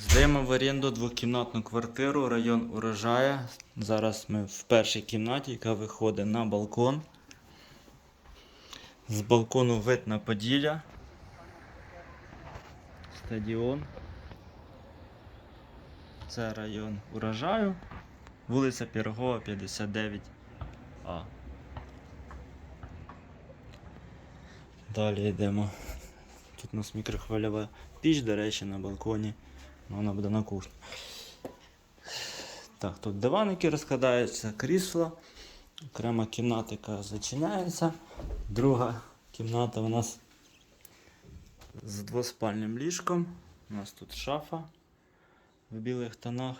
Здаємо в оренду двокімнатну квартиру, район урожая. Зараз ми в першій кімнаті, яка виходить на балкон. З балкону вид на Поділля. Стадіон. Це район урожаю. Вулиця Пірогова, 59А. Далі йдемо. Тут у нас мікрохвильова піч, до речі, на балконі. Ну, Вона буде на кухні. Так, тут диваники розкладаються, крісло. Окрема кімната, яка зачиняється. Друга кімната у нас з двоспальним ліжком. У нас тут шафа в білих тонах.